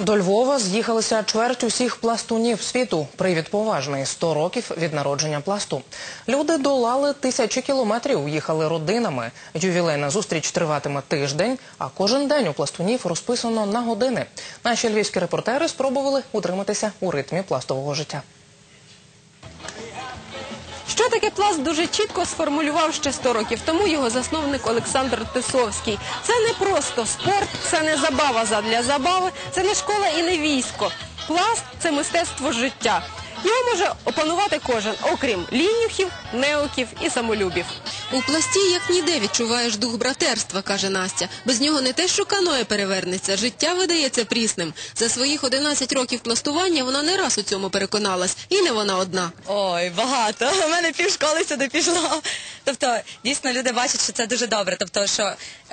До Львова з'їхалися чверть усіх пластунів світу. Привід поважний 100 років від народження пласту. Люди долали тисячі кілометрів, їхали родинами. Ювілейна зустріч триватиме тиждень, а кожен день у пластунів розписано на години. Наші львівські репортери спробували утриматися у ритмі пластового життя. Що таке пласт дуже чітко сформулював ще 100 років тому його засновник Олександр Тисовський. Це не просто спорт, це не забава задля забави, це не школа і не військо. Пласт це мистецтво життя. Його може опанувати кожен, окрім лінюхів, неоків і самолюбів. У пласті як ніде відчуваєш дух братерства, каже Настя. Без нього не те, що каноє перевернеться, життя видається прісним. За своїх 11 років пластування вона не раз у цьому переконалась. І не вона одна. Ой, багато. У мене півшколи сюди пішло. Тобто, дійсно, люди бачать, що це дуже добре. Тобто, що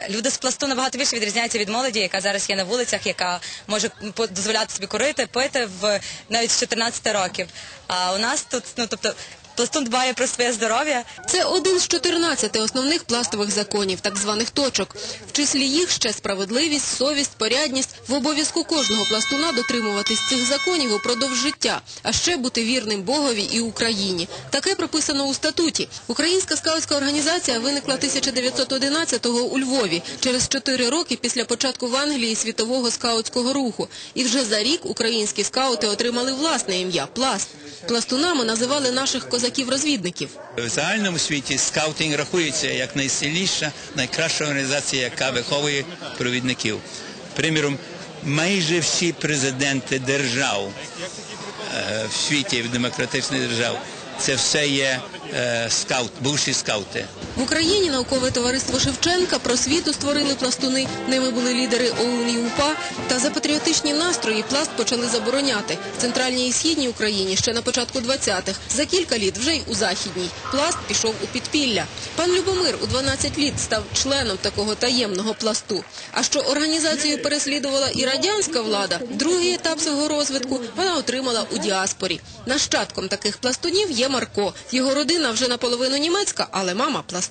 люди з пласту набагато більше відрізняються від молоді, яка зараз є на вулицях, яка може дозволяти собі курити, пити в навіть з 14 років. А у нас тут, ну тобто, пластун дбає про своє здоров'я. Це один з 14 основних пластових законів, так званих точок. В числі їх ще справедливість, совість, порядність. В обов'язку кожного пластуна дотримуватись цих законів упродовж життя, а ще бути вірним Богові і Україні. Таке прописано у статуті. Українська скаутська організація виникла 1911-го у Львові, через 4 роки після початку в Англії світового скаутського руху. І вже за рік українські скаути отримали власне ім'я – пласт. Пластунами називали наших козаків-розвідників. В загальному світі скаутинг рахується як найсильніша, найкраща організація, яка виховує провідників. Приміром, майже всі президенти держав е, в світі, в демократичних держав, це все є е, скаут, бувші скаути. В Україні наукове товариство Шевченка просвіту створили пластуни. Ними були лідери ОУН і УПА. Та за патріотичні настрої пласт почали забороняти. В центральній і східній Україні ще на початку 20-х. За кілька літ вже й у західній. Пласт пішов у підпілля. Пан Любомир у 12 літ став членом такого таємного пласту. А що організацію переслідувала і радянська влада, другий етап свого розвитку вона отримала у діаспорі. Нащадком таких пластунів є Марко. Його родина вже наполовину німецька, але мама пластунка.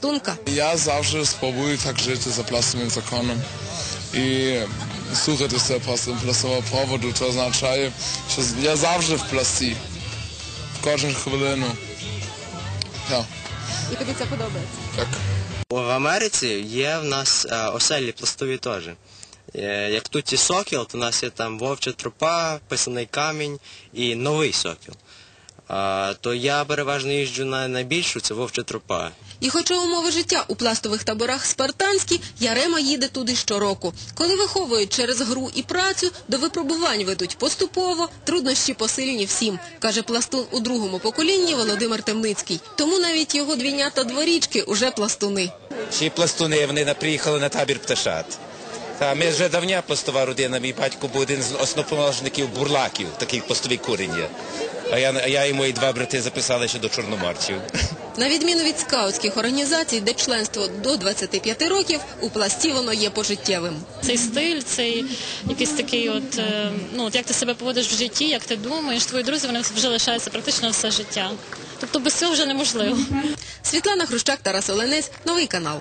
Я завжди спробую так жити за пластовим законом. І слухатися пласт- пластового проводу, це означає, що я завжди в пласті. В кожну хвилину. Так, І тобі це подобається. так. В Америці є в нас е, оселі пластові теж. Е, Як тут і сокіл, то у нас є там вовча тропа, писаний камінь і новий сокіл. То я переважно їжджу на найбільшу, це вовча тропа. І хоча умови життя у пластових таборах спартанські, Ярема їде туди щороку. Коли виховують через гру і працю, до випробувань ведуть поступово, труднощі посильні всім, каже пластун у другому поколінні Володимир Темницький. Тому навіть його двійнята дворічки уже пластуни. Ще й пластуни, вони приїхали на табір пташат. Та ми вже давня пластова родина, мій батько був один з основоположників бурлаків, таких пластові курень є. А я, а я і мої два брати записали ще до чорноморців. На відміну від скаутських організацій, де членство до 25 років, у пласті воно є пожиттєвим. Цей стиль, цей якийсь такий, от е, ну от як ти себе поводиш в житті, як ти думаєш, твої друзі вони вже лишаються практично все життя. Тобто без цього вже неможливо. Світлана Хрущак, Тарас Оленець, новий канал.